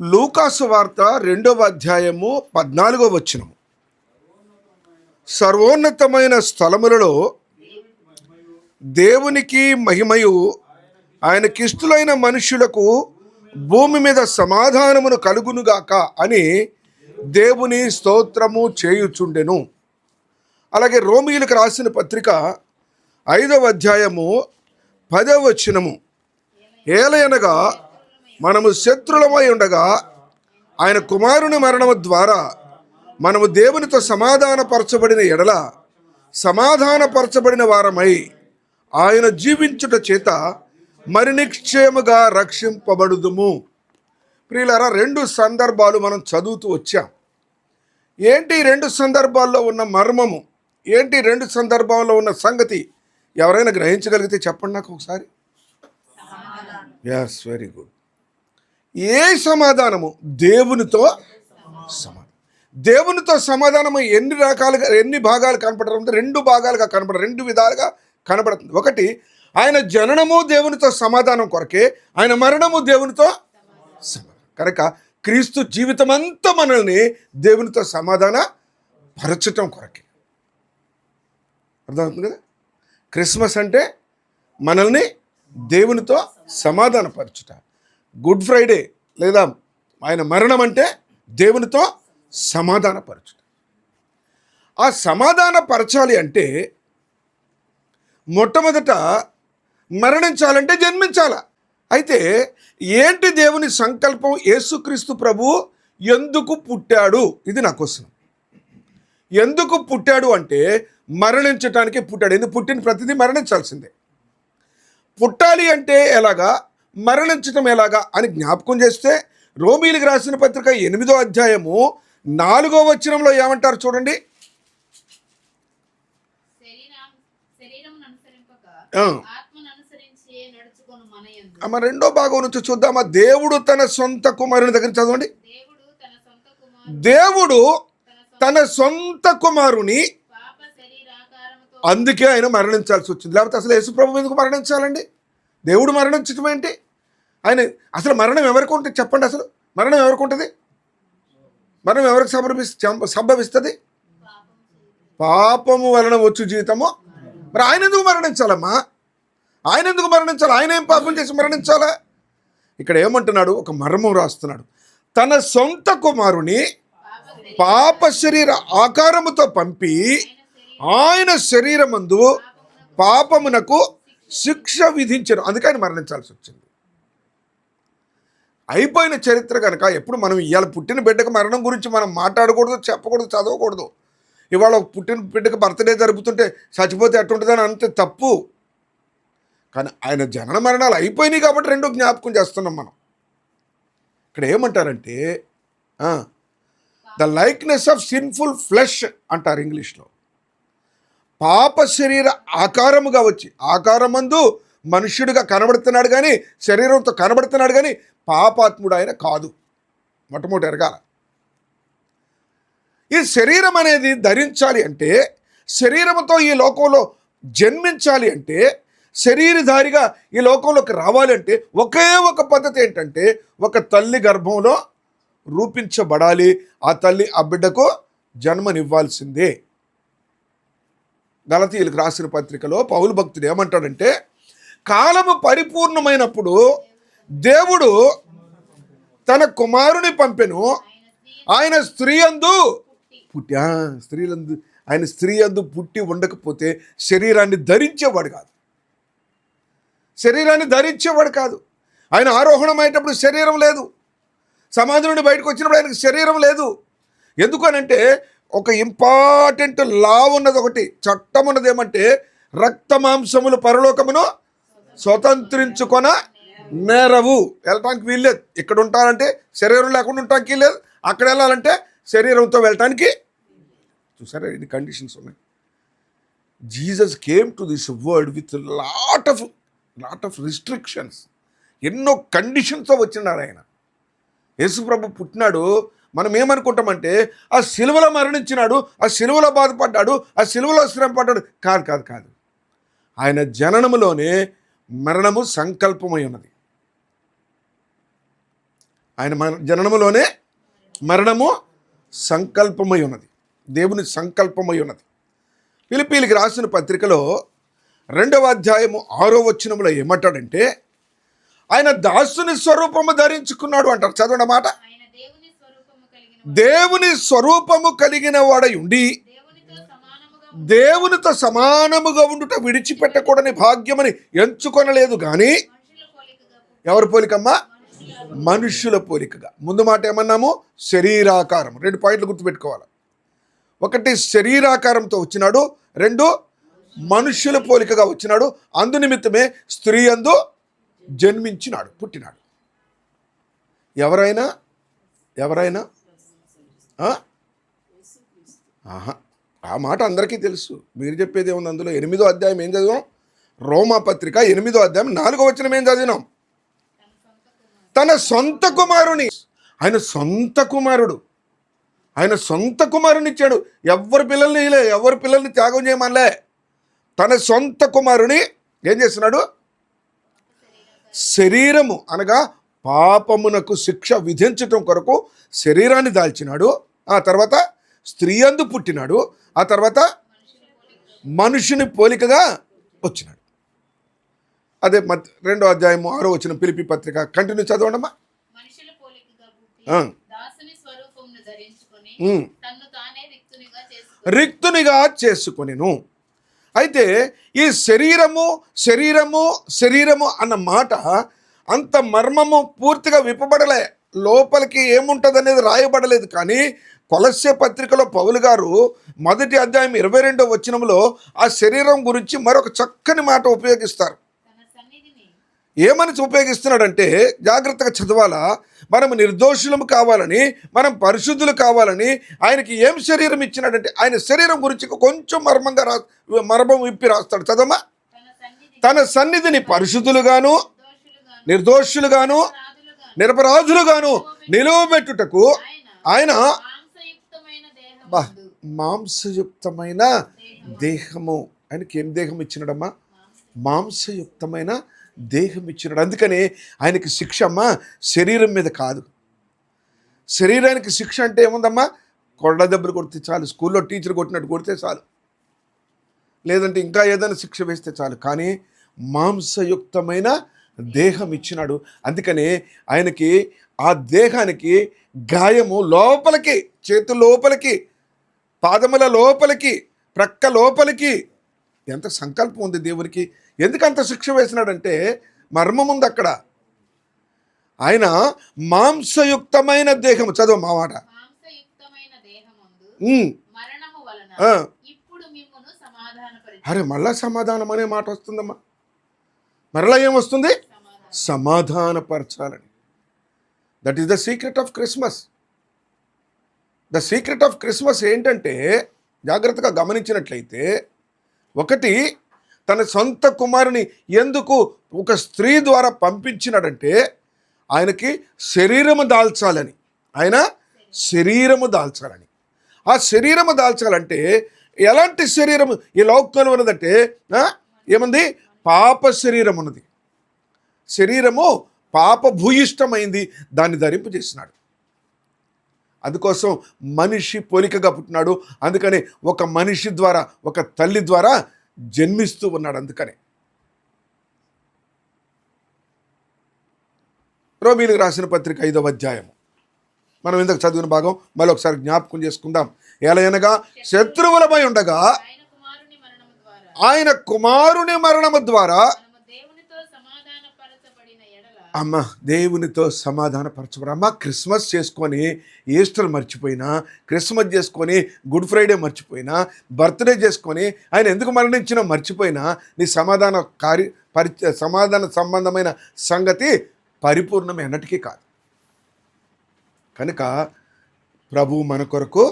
లూకాసు వార్త రెండవ అధ్యాయము పద్నాలుగో వచ్చినము సర్వోన్నతమైన స్థలములలో దేవునికి మహిమయు ఆయన కిస్తులైన మనుష్యులకు భూమి మీద సమాధానమును కలుగునుగాక అని దేవుని స్తోత్రము చేయుచుండెను. అలాగే రోమిలకు రాసిన పత్రిక ఐదవ అధ్యాయము పదవ వచనము. ఏలయనగా మనము శత్రులమై ఉండగా ఆయన కుమారుని మరణము ద్వారా మనము దేవునితో సమాధానపరచబడిన ఎడల సమాధానపరచబడిన వారమై ఆయన జీవించుట చేత మరి నిక్షేమగా రక్షింపబడుదుము. ప్రియులారా రెండు సందర్భాలు మనం చదువుతూ వచ్చాం. ఏంటి రెండు సందర్భాల్లో ఉన్న మర్మము? ఏంటి రెండు సందర్భాల్లో ఉన్న సంగతి? ఎవరైనా గ్రహించగలిగితే చెప్పండి నాకు ఒకసారి. ఎస్ వెరీ గుడ్ ఏ సమాధానము? దేవునితో సమాధానం. దేవునితో సమాధానము ఎన్ని రకాలుగా ఎన్ని భాగాలు కనపడడం రెండు భాగాలుగా కనపడ రెండు విధాలుగా కనపడుతుంది. ఒకటి ఆయన జననము దేవునితో సమాధానం కొరకే ఆయన మరణము దేవునితో సమాధానం. కనుక క్రీస్తు జీవితం అంతా మనల్ని దేవునితో సమాధాన పరచటం కొరకే. అర్థమవుతుంది కదా? క్రిస్మస్ అంటే మనల్ని దేవునితో సమాధానపరచుట గుడ్ ఫ్రైడే లేదా ఆయన మరణం అంటే దేవునితో సమాధానపరచడం ఆ సమాధానపరచాలి అంటే మొట్టమొదట మరణించాలంటే జన్మించాల? అయితే ఏంటి దేవుని సంకల్పం? యేసుక్రీస్తు ప్రభు ఎందుకు పుట్టాడు? ఇది నా క్వశ్చన్. ఎందుకు పుట్టాడు అంటే మరణించటానికి పుట్టాడు. ఎందుకు పుట్టిన ప్రతిదీ మరణించాల్సిందే. పుట్టాలి అంటే ఎలాగా? మరణించటం ఎలాగా అని జ్ఞాపకం చేస్తే రోమీలకు రాసిన పత్రిక ఎనిమిదో అధ్యాయము నాలుగో వచనంలో ఏమంటారు చూడండి? అమ్మ రెండో భాగం నుంచి చూద్దామా? దేవుడు తన సొంత కుమారుని దగ్గర చదవండి. దేవుడు తన సొంత కుమారుని అందుకే ఆయన మరణించాల్సి వచ్చింది. లేకపోతే అసలు యేసుప్రభు ఎందుకు మరణించాలండి? దేవుడు మరణించడం ఏంటి? ఆయన అసలు మరణం ఎవరికి ఉంటుంది? చెప్పండి అసలు. మరణం ఎవరికి ఉంటుంది? మరణం ఎవరికి సంభవి సంభవిస్తుంది? పాపము వలన వచ్చు జీవితము. మరి ఆయన ఎందుకు మరణించాలమ్మా? ఆయన ఎందుకు మరణించాలి? ఆయన ఏం పాపం చేసి మరణించాలా? ఇక్కడ ఏమంటున్నాడు? ఒక మర్మం రాస్తున్నాడు. తన సొంత కుమారుని పాప శరీర ఆకారముతో పంపి ఆయన శరీరమందు పాపమునకు శిక్ష విధించను అందుకని మరణించాల్సి వచ్చింది. అయిపోయిన చరిత్ర కనుక ఎప్పుడు మనం ఇవాళ పుట్టిన బిడ్డకు మరణం గురించి మనం మాట్లాడకూడదు చెప్పకూడదు చదవకూడదు. ఇవాళ ఒక పుట్టిన బిడ్డకు బర్త్డే జరుపుతుంటే చచ్చిపోతే ఎట్టుంటుందని అంతే తప్పు. కానీ ఆయన జనన మరణాలు అయిపోయినాయి కాబట్టి రెండో జ్ఞాపకం చేస్తున్నాం మనం. ఇక్కడ ఏమంటారంటే the likeness of sinful flesh అంటారు ఇంగ్లీష్లో. పాప శరీర ఆకారముగా వచ్చి ఆకారమందు మనుష్యుడిగా కనబడుతున్నాడు కానీ శరీరంతో కనబడుతున్నాడు కానీ పాపాత్ముడు ఆయన కాదు. మొట్టమొదటి ఎరగాల. ఈ శరీరం అనేది ధరించాలి అంటే శరీరంతో ఈ లోకంలో జన్మించాలి అంటే శరీరధారిగా ఈ లోకంలోకి రావాలి అంటే ఒకే ఒక పద్ధతి ఏంటంటే ఒక తల్లి గర్భంలో రూపించబడాలి. ఆ తల్లి ఆ బిడ్డకు జన్మనివ్వాల్సిందే. గలతీయులకు రాసిన పత్రికలో పౌలు భక్తుడు ఏమంటాడంటే కాలము పరిపూర్ణమైనప్పుడు దేవుడు తన కుమారుని పంపెను. ఆయన స్త్రీ అందు పుట్టి స్త్రీలందు ఆయన స్త్రీ అందు పుట్టి ఉండకపోతే శరీరాన్ని ధరించేవాడు కాదు. శరీరాన్ని ధరించేవాడు కాదు. ఆయన ఆరోహణమయ్యేటప్పుడు శరీరం లేదు. సమాజం నుండి బయటకు వచ్చినప్పుడు ఆయనకు శరీరం లేదు. ఎందుకనంటే ఒక ఇంపార్టెంట్ లా ఉన్నది ఒకటి చట్టం ఉన్నది ఏమంటే రక్త మాంసములు పరలోకమును స్వతంత్రించుకొన మేరవు. వెళ్ళటానికి వీల్లేదు ఇక్కడ ఉంటానంటే శరీరం లేకుండా ఉండటానికి వీల్లేదు అక్కడ వెళ్ళాలంటే శరీరంతో వెళ్ళటానికి చూసారా ఎన్ని కండిషన్స్ ఉన్నాయి? Jesus came to this world with lot of lot of restrictions ఎన్నో కండిషన్స్తో వచ్చినాడు ఆయన. యేసుప్రభు పుట్టినాడు. మనం ఏమనుకుంటామంటే ఆ సిలువలో మరణించినాడు ఆ సిలువలో బాధపడ్డాడు ఆ సిలువలో స్థిరపడ్డాడు. కాదు కాదు కాదు. ఆయన జననములోనే మరణము సంకల్పమై ఉన్నది. ఆయన మన జననములోనే మరణము సంకల్పమై ఉన్నది. దేవుని సంకల్పమై ఉన్నది. పిలిపీలికి రాసిన పత్రికలో రెండవ అధ్యాయము ఆరో వచ్చినములో ఏమంటాడంటే ఆయన దాసుని స్వరూపము ధరించుకున్నాడు అంటారు. చదవండి మాట. దేవుని స్వరూపము కలిగిన వాడై ఉండి దేవునితో సమానముగా ఉండుట విడిచిపెట్టకూడని భాగ్యమని ఎంచుకొనలేదు కానీ ఎవరి పోలికమ్మా? మనుషుల మనుష్యుల పోలికగా. ముందు మాట ఏమన్నాము? శరీరాకారం. రెండు పాయింట్లు గుర్తుపెట్టుకోవాలి. ఒకటి శరీరాకారంతో వచ్చినాడు. రెండు మనుష్యుల పోలికగా వచ్చినాడు. అందు నిమిత్తమే స్త్రీ అందు జన్మించినాడు పుట్టినాడు. ఎవరైనా? ఎవరైనా? ఆ? ఆ మాట అందరికీ తెలుసు. మీరు చెప్పేది ఏముంది అందులో? ఎనిమిదో అధ్యాయం ఏం చదివాం? రోమా పత్రిక ఎనిమిదో అధ్యాయం నాలుగో వచనం ఏం చదివినాం? తన సొంత కుమారుని. ఆయన సొంత కుమారుడు. ఆయన సొంత కుమారుని ఇచ్చాడు. ఎవరి పిల్లల్ని ఇలే ఎవరి పిల్లల్ని త్యాగం చేయమనలే? తన సొంత కుమారుని ఏం చేస్తున్నాడు? శరీరము అనగా పాపమునకు శిక్ష విధించటం కొరకు శరీరాన్ని దాల్చినాడు. ఆ తర్వాత స్త్రీ అందు పుట్టినాడు. ఆ తర్వాత మనుషుని పోలికగా వచ్చినాడు. అదే మత్ రెండో అధ్యాయము ఆరో వచ్చిన పిలిపి పత్రిక. కంటిన్యూ చదవండమ్మా. రిక్తునిగా చేసుకుని. రిక్తునిగా చేసుకొనిను. అయితే ఈ శరీరము శరీరము శరీరము అన్న మాట అంత మర్మము పూర్తిగా విప్పబడలే. లోపలికి ఏముంటుంది అనేది రాయబడలేదు. కానీ కొలస్య పత్రికలో పౌలు గారు మొదటి అధ్యాయం ఇరవై రెండో వచనంలో ఆ శరీరం గురించి మరొక చక్కని మాట ఉపయోగిస్తారు. ఏమని ఉపయోగిస్తున్నాడంటే జాగ్రత్తగా చదవాలా? మనం నిర్దోషులము కావాలని మనం పరిశుద్ధులు కావాలని ఆయనకి ఏం శరీరం ఇచ్చినాడంటే ఆయన శరీరం గురించి కొంచెం మర్మంగా రా మర్మం విప్పి రాస్తాడు. చదవమా? తన సన్నిధిని పరిశుద్ధులుగాను దోషులుగా నిర్దోషులుగాను నిరపరాధులుగాను నిలువబెట్టుటకు ఆయన మాంసయుక్తమైన దేహము. ఆయనకి ఏం దేహం ఇచ్చినాడమ్మా? మాంసయుక్తమైన దేహం ఇచ్చినాడు అందుకని ఆయనకి శిక్ష అమ్మా శరీరం మీద కాదు. శరీరానికి శిక్ష అంటే ఏముందమ్మా? కొడ దెబ్బలు కొడితే చాలు స్కూల్లో టీచర్ కొట్టినట్టు కొడితే చాలు. లేదంటే ఇంకా ఏదైనా శిక్ష వేస్తే చాలు. కానీ మాంసయుక్తమైన దేహం ఇచ్చినాడు అందుకనే ఆయనకి ఆ దేహానికి గాయము లోపలికి చేతు లోపలికి పాదముల లోపలికి ప్రక్క లోపలికి ఎంత సంకల్పం ఉంది దేవునికి. ఎందుకు అంత శిక్ష వేసినాడంటే మర్మం ఉంది అక్కడ. ఆయన మాంసయుక్తమైన దేహము. చదువు మా మాట. అరే మళ్ళా సమాధానం అనే మాట వస్తుందమ్మా. మరలా ఏమొస్తుంది సమాధానం. సమాధానపరచాలని. That is the secret of Christmas the secret of Christmas ఏంటంటే జాగ్రత్తగా గమనించినట్లయితే ఒకటి తన సొంత కుమారుని ఎందుకు ఒక స్త్రీ ద్వారా పంపించినాడంటే ఆయనకి శరీరము దాల్చాలని. ఆయన శరీరము దాల్చాలని. ఆ శరీరము దాల్చాలంటే ఎలాంటి శరీరము? ఈ లోకంలో ఉన్నదంటే ఏముంది? పాప శరీరం ఉన్నది. శరీరము పాప భూయిష్టమైంది దాన్ని ధరింపు చేసినాడు. అందుకోసం మనిషి పోలికగా పుట్టినాడు. అందుకని ఒక మనిషి ద్వారా ఒక తల్లి ద్వారా జన్మిస్తూ ఉన్నాడు అందుకని. రోమీలకు రాసిన పత్రిక ఐదవ అధ్యాయం మనం ఇంతకు చదివిన భాగం మళ్ళీ ఒకసారి జ్ఞాపకం చేసుకుందాం. ఎలయనగా శత్రువులమై ఉండగా ఆయన కుమారుని మరణము ద్వారా ఆయన కుమారుని మరణము ద్వారా మనము దేవునితో సమాధానపరచబడిన ఎడల అమ్మ దేవునితో సమాధానపరచబడు. అమ్మ క్రిస్మస్ చేసుకొని ఈస్టర్ మర్చిపోయినా క్రిస్మస్ చేసుకొని గుడ్ ఫ్రైడే మర్చిపోయినా బర్త్డే చేసుకొని ఆయన ఎందుకు మరణించినా మర్చిపోయినా నీ సమాధాన కార్య పరి సమాధాన సంబంధమైన సంగతి పరిపూర్ణమే అన్నటికీ కాదు. కనుక ప్రభు మన కొరకు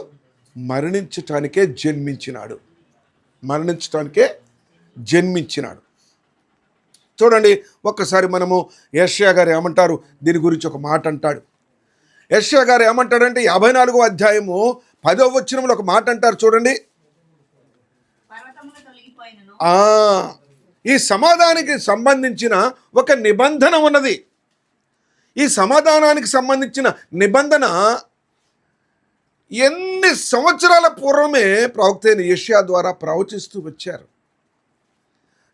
మరణించటానికే జన్మించినాడు. మరణించటానికే జన్మించినాడు. చూడండి ఒక్కసారి మనము యష్యా గారు ఏమంటారు? దీని గురించి ఒక మాట అంటాడు. యష్యా గారు ఏమంటాడంటే యాభై నాలుగో అధ్యాయము పదో వచ్చినంలో ఒక మాట అంటారు చూడండి. ఈ సమాధానికి సంబంధించిన ఒక నిబంధన ఉన్నది. ఈ సమాధానానికి సంబంధించిన నిబంధన ఎన్ని సంవత్సరాల పూర్వమే ప్రవక్త అయిన యెషయా ద్వారా ప్రవచిస్తూ వచ్చారు.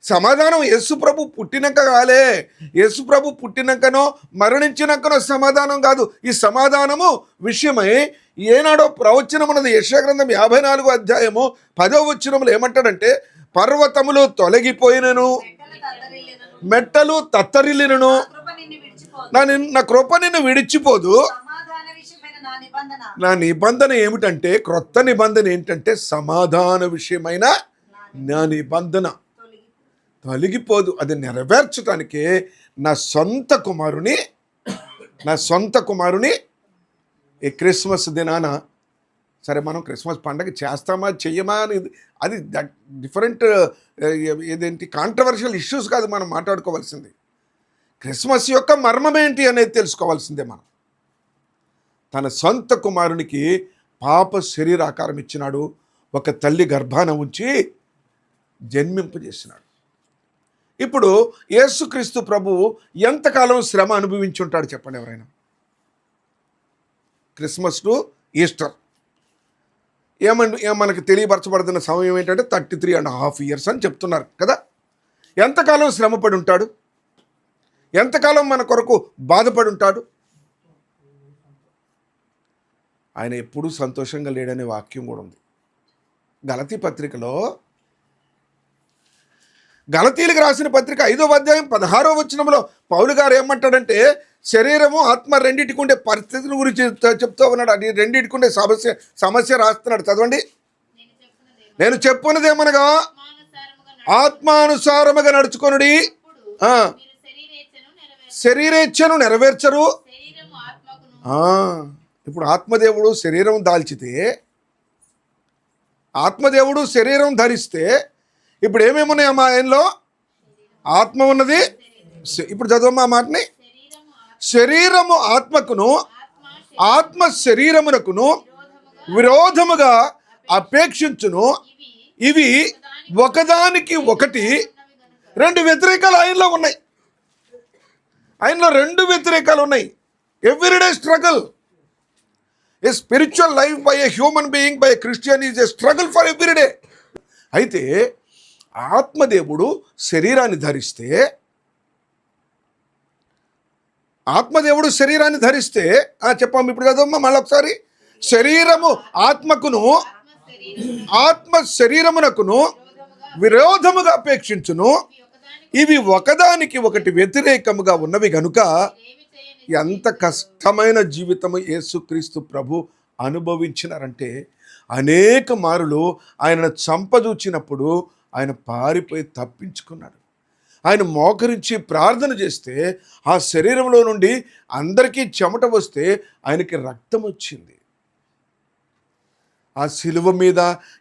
సమాధానం యేసు ప్రభు పుట్టినాక కాలే. యేసు ప్రభు పుట్టినాకనో మరణించినాకనో సమాధానం కాదు. ఈ సమాధానము విషయమై ఏనాడో ప్రవచనం ఉన్నది యశగ్రంథం యాభై నాలుగో అధ్యాయము పదో వచ్చినములు ఏమంటాడంటే పర్వతములు తొలగిపోయినను మెట్టలు తత్తరిల్లినను, నిన్ను నా నా కృప నిన్ను విడిచిపోదు. నా నిబంధన ఏమిటంటే క్రొత్త నిబంధన ఏంటంటే సమాధాన విషయమైన నా నిబంధన. తొలగిపోదు. అది నెరవేర్చడానికే నా సొంత కుమారుని నా సొంత కుమారుని ఈ క్రిస్మస్ దినాన సరే మనం క్రిస్మస్ పండగ చేస్తామా చెయ్యమా అని అది డిఫరెంట్ ఏదేంటి కాంట్రవర్షియల్ ఇష్యూస్ కాదు మనం మాట్లాడుకోవాల్సింది. క్రిస్మస్ యొక్క మర్మం ఏంటి అనేది తెలుసుకోవాల్సిందే మనం. తన సొంత కుమారునికి పాప శరీరాకారం ఇచ్చినాడు ఒక తల్లి గర్భాన ఉంచి జన్మింపజేసినాడు. ఇప్పుడు యేసుక్రీస్తు ప్రభు ఎంతకాలం శ్రమ అనుభవించి ఉంటాడు చెప్పండి ఎవరైనా? Christmas to Easter. ఏమన్ మనకు తెలియపరచబడుతున్న సమయం ఏంటంటే thirty three and half years అని చెప్తున్నారు కదా. ఎంతకాలం శ్రమపడి ఉంటాడు ఎంతకాలం మన కొరకు బాధపడి ఉంటాడు ఆయన ఎప్పుడూ సంతోషంగా లేడనే వాక్యం కూడా ఉంది. గలతీ పత్రికలో గలతీలకు రాసిన పత్రిక ఐదో అధ్యాయం పదహారో వచనంలో పౌలు గారు ఏమంటాడంటే శరీరము ఆత్మ రెండింటికి ఉండే పరిస్థితుల గురించి చెప్తూ ఉన్నాడు. అది రెండింటికి ఉండే సమస్య సమస్య రాస్తున్నాడు. చదవండి. నేను చెప్పున్నదేమో నేను చెప్పున్నదేమనగా ఆత్మానుసారముగా నడుచుకొనుడి. శరీరేచ్ఛను నెరవేర్చరు. ఇప్పుడు ఆత్మదేవుడు శరీరం దాల్చితే ఆత్మదేవుడు శరీరం ధరిస్తే ఇప్పుడు ఏమేమి ఉన్నాయమ్మా ఆయనలో? ఆత్మ ఉన్నది ఇప్పుడు చదవమ్మా మాటని. శరీరము ఆత్మకును ఆత్మ శరీరమునకును విరోధముగా అపేక్షించును. ఇవి ఒకదానికి ఒకటి రెండు వ్యతిరేకాలు ఆయనలో ఉన్నాయి. ఆయనలో రెండు వ్యతిరేకాలు ఉన్నాయి. Everyday struggle a spiritual life by a human being by a Christian is a struggle for everyday అయితే ఆత్మదేవుడు శరీరాన్ని ధరిస్తే ఆత్మదేవుడు శరీరాన్ని ధరిస్తే ఆ, ఇప్పుడు కదమ్మా మళ్ళీ ఒకసారి శరీరము ఆత్మకును ఆత్మ శరీరమునకును విరోధముగా అపేక్షించును. ఇవి ఒకదానికి ఒకటి వ్యతిరేకముగా ఉన్నవి గనుక ఎంత కష్టమైన జీవితము యేసుక్రీస్తు ప్రభు అనుభవించినారంటే అనేక మారులు ఆయనను చంపదూచినప్పుడు ఆయన పారిపోయి తప్పించుకున్నాడు. ఆయన మోకరించి ప్రార్థన చేస్తే ఆ శరీరంలో నుండి అందరికీ చెమట వస్తే ఆయనకి రక్తం వచ్చింది. ఆ శిలువ మీద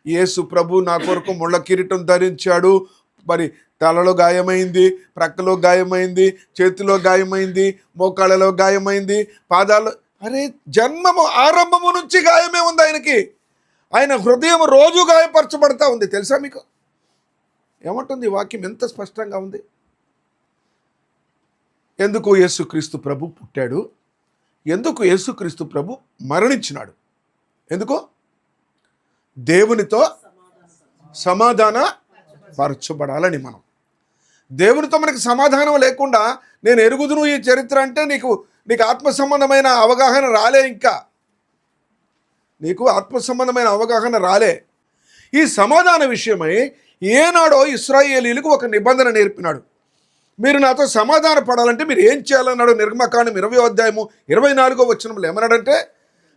యేసు ప్రభు నా కొరకు ముళ్ళ కిరీటం ధరించాడు. మరి తలలో గాయమైంది ప్రక్కలో గాయమైంది చేతిలో గాయమైంది మోకాళ్ళలో గాయమైంది పాదాలు అరే జన్మము ఆరంభము నుంచి గాయమే ఉంది ఆయనకి. ఆయన హృదయం రోజు గాయపరచబడతా ఉంది. తెలుసా మీకు? ఏమంటుంది వాక్యం? ఎంత స్పష్టంగా ఉంది? ఎందుకు యేసుక్రీస్తు ప్రభు పుట్టాడు? ఎందుకు యేసుక్రీస్తు ప్రభు మరణించినాడు? ఎందుకు? దేవునితో సమాధాన పరచబడాలని మనం. దేవునితో మనకి సమాధానం లేకుండా నేను ఎరుగుదును ఈ చరిత్ర అంటే నీకు నీకు ఆత్మ సంబంధమైన అవగాహన రాలే ఇంకా. నీకు ఆత్మ సంబంధమైన అవగాహన రాలే. ఈ సమాధాన విషయమై ఏనాడో ఇస్రాయేలీలకు ఒక నిబంధన నేర్పినాడు. మీరు నాతో సమాధాన పడాలంటే మీరు ఏం చేయాలన్నాడు నిర్గమకాండం ఇరవై అధ్యాయము ఇరవై నాలుగో వచ్చినప్పుడు ఏమన్నాడంటే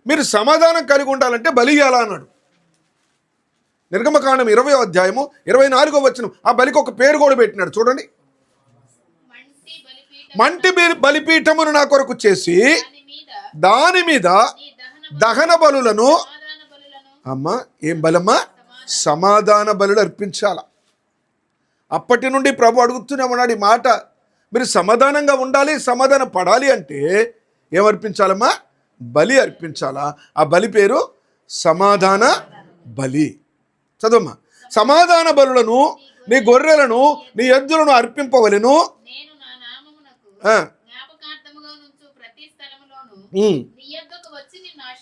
మీరు సమాధానం కలిగి ఉండాలంటే బలి ఇయ్యాలా అన్నాడు. నిర్గమకాండం ఇరవై అధ్యాయము ఇరవై నాలుగో వచ్చిన ఆ బలికి ఒక పేరు కూడా పెట్టినాడు. చూడండి. మంటి బలిపీఠం మంటి బలి- బలిపీఠమును నా కొరకు చేసి దాని మీద దహన బలులను అమ్మా ఏం బలమ్మా? సమాధాన బలులు అర్పించాల. అప్పటి నుండి ప్రభు అడుగుతూనే ఉన్నాడు ఈ మాట. మీరు సమాధానంగా ఉండాలి సమాధానం పడాలి అంటే ఏం అర్పించాలమ్మా? బలి అర్పించాలా. ఆ బలి పేరు సమాధాన బలి. చదవమ్మా. సమాధాన బలులను నీ గొర్రెలను నీ ఎద్దులను అర్పింపవలెను.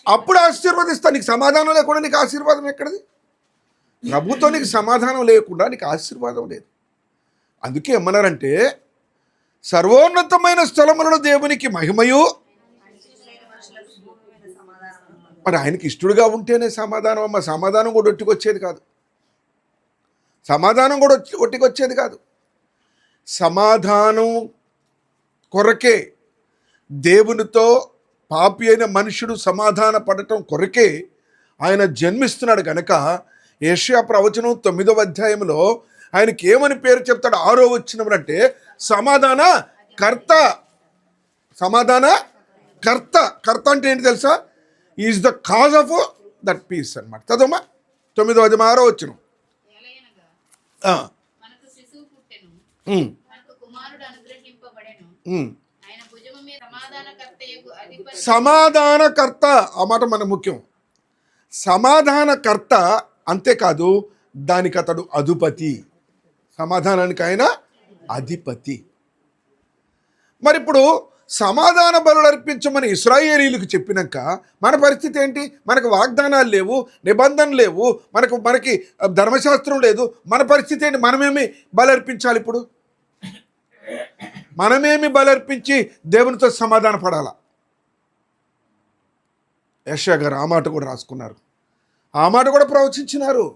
అప్పుడు ఆశీర్వదిస్తా. నీకు సమాధానం లేకుండా నీకు ఆశీర్వాదం ఎక్కడిది? ప్రభుతో నీకు సమాధానం లేకుండా నీకు ఆశీర్వాదం లేదు. అందుకే ఏమన్నారంటే సర్వోన్నతమైన స్థలములను దేవునికి మహిమయు. మరి ఆయనకి ఇష్టడుగా ఉంటేనే సమాధానం అమ్మ. సమాధానం కూడా ఒట్టికొచ్చేది కాదు. సమాధానం కూడా ఒట్టికొచ్చేది కాదు. సమాధానం కొరకే దేవునితో పాపి అయిన మనుషుడు సమాధాన పడటం కొరకే ఆయన జన్మిస్తున్నాడు కనుక ఏషియా ప్రవచనం తొమ్మిదవ అధ్యాయంలో ఆయనకి ఏమని పేరు చెప్తాడు? ఆరో వచ్చినప్పుడు సమాధాన కర్త. సమాధాన కర్త. కర్త అంటే ఏంటి తెలుసా? Is the cause of that peace అనమాట చదవమ్మా తొమ్మిదవ అధ్యాయం ఆరో వచ్చిన సమాధానకర్త ఆ మాట మన ముఖ్యం. సమాధానకర్త అంతేకాదు దానికి అతడు అధిపతి. సమాధానానికి ఆయన అధిపతి. మరి ఇప్పుడు సమాధాన బలు అర్పించమని ఇస్రాయేలీలకు చెప్పినాక మన పరిస్థితి ఏంటి? మనకు వాగ్దానాలు లేవు నిబంధనలు లేవు మనకు మనకి ధర్మశాస్త్రం లేదు. మన పరిస్థితి ఏంటి? మనమేమి బలర్పించాలి ఇప్పుడు? మనమేమి బలర్పించి దేవునితో సమాధాన పడాలా? యశ్యా గారు ఆ మాట కూడా రాసుకున్నారు. ఆ మాట కూడా ప్రవచించినారు.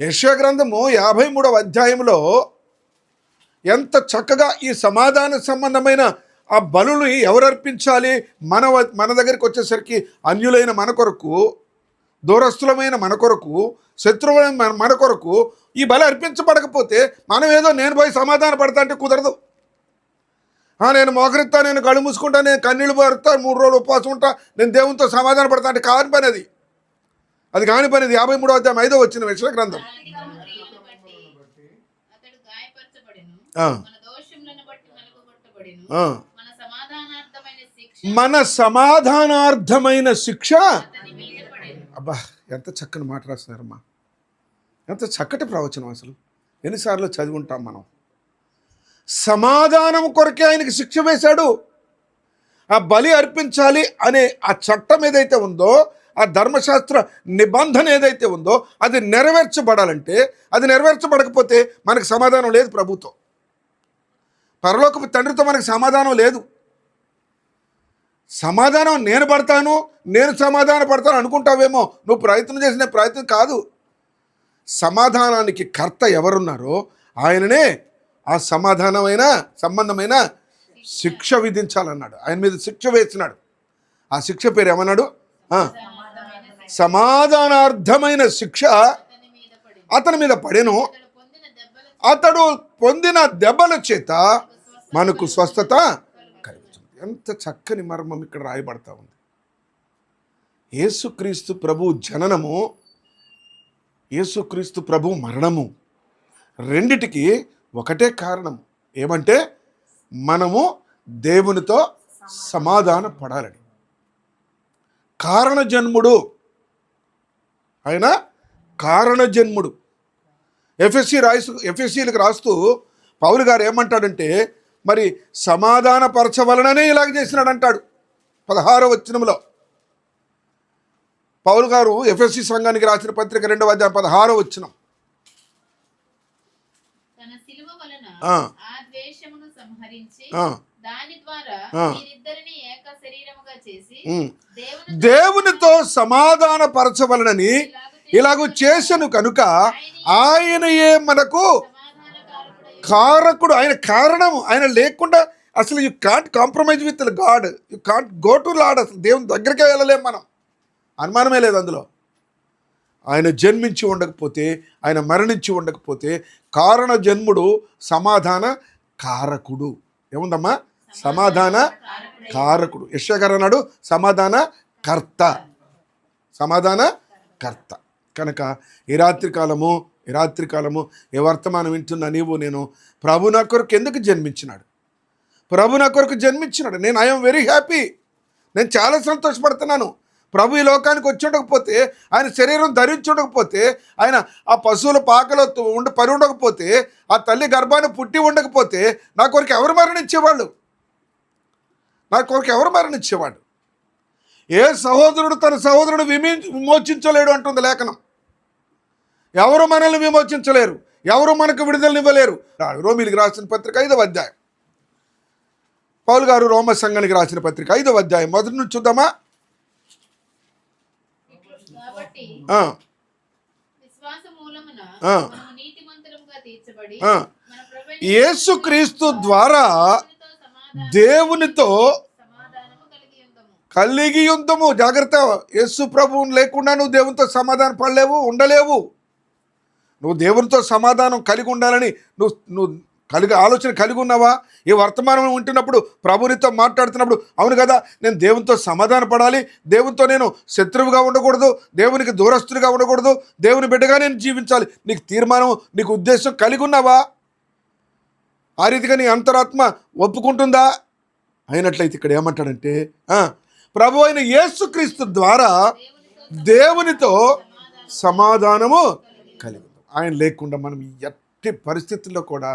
యశ్వగ్రంథము యాభై మూడవ అధ్యాయంలో ఎంత చక్కగా ఈ సమాధాన సంబంధమైన ఆ బలులు ఎవరు అర్పించాలి మన వ- మన దగ్గరికి వచ్చేసరికి అన్యులైన మన కొరకు దూరస్థులమైన మన కొరకు శత్రువులైన మన కొరకు ఈ బలి అర్పించబడకపోతే మనం ఏదో నేను పోయి సమాధాన పడతా అంటే కుదరదు. నేను మోకరిస్తా నేను కళ్ళు మూసుకుంటా నేను కన్నీళ్ళు పారుతా మూడు రోజులు ఉపవాసం ఉంటా నేను దేవునితో సమాధాన పడతా అంటే కాదని పని అది. అది కాని యాభై మూడో అధ్యాయం ఐదో వచ్చిన విషయ గ్రంథం. మన దోషములను బట్టి నలుగుగొట్టబడెను ఆ. మన సమాధానార్థమైన శిక్ష. అబ్బా ఎంత చక్కని మాట రాస్తున్నారమ్మా. ఎంత చక్కటి ప్రవచనం అసలు. ఎన్నిసార్లు చదివి ఉంటాం మనం. సమాధానం కొరకే ఆయనకి శిక్ష వేశాడు. ఆ బలి అర్పించాలి అనే ఆ చట్టం ఏదైతే ఉందో ఆ ధర్మశాస్త్ర నిబంధన ఏదైతే ఉందో అది నెరవేర్చబడాలంటే అది నెరవేర్చబడకపోతే మనకు సమాధానం లేదు ప్రభుత్వం. పరలోకపు తండ్రితో మనకు సమాధానం లేదు. సమాధానం నేను పడతాను నేను సమాధాన పడతాను అనుకుంటావేమో నువ్వు ప్రయత్నం చేసిన ప్రయత్నం కాదు. సమాధానానికి కర్త ఎవరున్నారో ఆయననే ఆ సమాధానమైన సంబంధమైన శిక్ష విధించాలన్నాడు. ఆయన మీద శిక్ష వేసినాడు. ఆ శిక్ష పేరు ఏమన్నాడు? సమాధానార్థమైన శిక్ష అతని మీద పడెను. అతడు పొందిన దెబ్బల అతడు పొందిన దెబ్బల చేత మనకు స్వస్థత కలుగుతుంది. ఎంత చక్కని మర్మం ఇక్కడ రాయబడతా ఉంది. యేసుక్రీస్తు ప్రభు జననము యేసుక్రీస్తు ప్రభు మరణము రెండిటికి ఒకటే కారణం. ఏమంటే మనము దేవునితో సమాధాన పడాలని కారణ జన్ముడు ఆయన కారణ జన్ముడు ఎఫ్ఎస్సి రాయిసు ఎఫ్ఎస్సీలకు రాస్తూ పౌలు గారు ఏమంటాడంటే మరి సమాధాన పరచవలననే ఇలాగ చేసినాడు అంటాడు పదహారో వచనంలో పౌలు గారు ఎఫ్ఎస్సి సంఘానికి రాసిన పత్రిక రెండవ అధ్యాయం పదహారో వలన ఆ. దేవునితో సమాధాన పరచవలనని ఇలాగూ చేసను కనుక ఆయనయే మనకు కారకుడు. ఆయన కారణం ఆయన లేకుండా అసలు you can't compromise with God you can't go to lord అసలు దేవుని దగ్గరికే వెళ్ళలేం మనం. అనుమానమే లేదు అందులో. ఆయన జన్మించి ఉండకపోతే ఆయన మరణించి ఉండకపోతే కారణ జన్ముడు సమాధాన కారకుడు. ఏముందమ్మా? సమాధాన కారకుడు. యశ్వ అన్నాడు సమాధాన కర్త. సమాధాన కర్త. కనుక ఈ రాత్రి కాలము ఈ రాత్రి కాలము ఏ వర్తమానం వింటున్నా నీవు నేను ప్రభు నా కొరకు ఎందుకు జన్మించినాడు? ప్రభు నా కొరకు జన్మించినాడు. నేను ఐఎమ్ వెరీ హ్యాపీ నేను చాలా సంతోషపడుతున్నాను. ప్రభు ఈ లోకానికి వచ్చి ఉండకపోతే ఆయన శరీరం ధరించి ఉండకపోతే ఆయన ఆ పశువుల పాకలో ఉండి పరి ఉండకపోతే ఆ తల్లి గర్భాన్ని పుట్టి ఉండకపోతే నా కొరకు ఎవరు మరణించేవాళ్ళు? నా కొరకు ఎవరు మరణించేవాడు? ఏ సహోదరుడు తన సహోదరుడు విమి విమోచించలేడు అంటుంది లేఖనం. ఎవరు మనల్ని విమోచించలేరు? ఎవరు మనకు విడుదలనివ్వలేరు? రోమిలికి రాసిన పత్రిక ఐదవ అధ్యాయం. పౌలు గారు రోమ సంఘానికి రాసిన పత్రిక ఐదవ అధ్యాయం. మొదటి నుంచి చూద్దామా? యేసుక్రీస్తు ద్వారా దేవునితో కలిగి ఉందము. కలిగి ఉందము. జాగ్రత్త. యేసు ప్రభువుని లేకుండా నువ్వు దేవునితో సమాధానం పడలేవు ఉండలేవు. నువ్వు దేవునితో సమాధానం కలిగి ఉండాలని నువ్వు నువ్వు కలిగి ఆలోచన కలిగి ఉన్నావా? ఈ వర్తమానం ఉంటున్నప్పుడు ప్రభునితో మాట్లాడుతున్నప్పుడు అవును కదా నేను దేవునితో సమాధాన పడాలి. దేవునితో నేను శత్రువుగా ఉండకూడదు. దేవునికి దూరస్తుడిగా ఉండకూడదు. దేవుని బిడ్డగా నేను జీవించాలి. నీకు తీర్మానం నీకు ఉద్దేశం కలిగి ఉన్నావా? ఆ రీతిగా నీ అంతరాత్మ ఒప్పుకుంటుందా? అయినట్లయితే ఇక్కడ ఏమంటాడంటే ప్రభు అయిన యేసుక్రీస్తు ద్వారా దేవునితో సమాధానము కలిగి ఉంది. ఆయన లేకుండా మనం ఎట్టి పరిస్థితుల్లో కూడా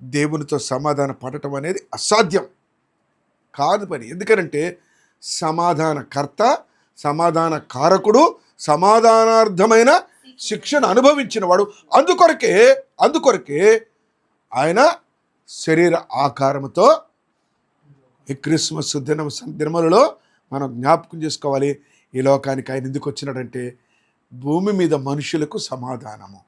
దేవునితో సమాధాన పడటం అనేది అసాధ్యం కాదు పని ఎందుకనంటే సమాధానకర్త సమాధాన కారకుడు సమాధానార్థమైన శిక్షను అనుభవించిన వాడు అందుకొరకే అందుకొరకే ఆయన శరీర ఆకారముతో ఈ క్రిస్మస్ దినం దినములలో మనం జ్ఞాపకం చేసుకోవాలి. ఈ లోకానికి ఆయన ఎందుకు వచ్చినాడంటే భూమి మీద మనుషులకు సమాధానము.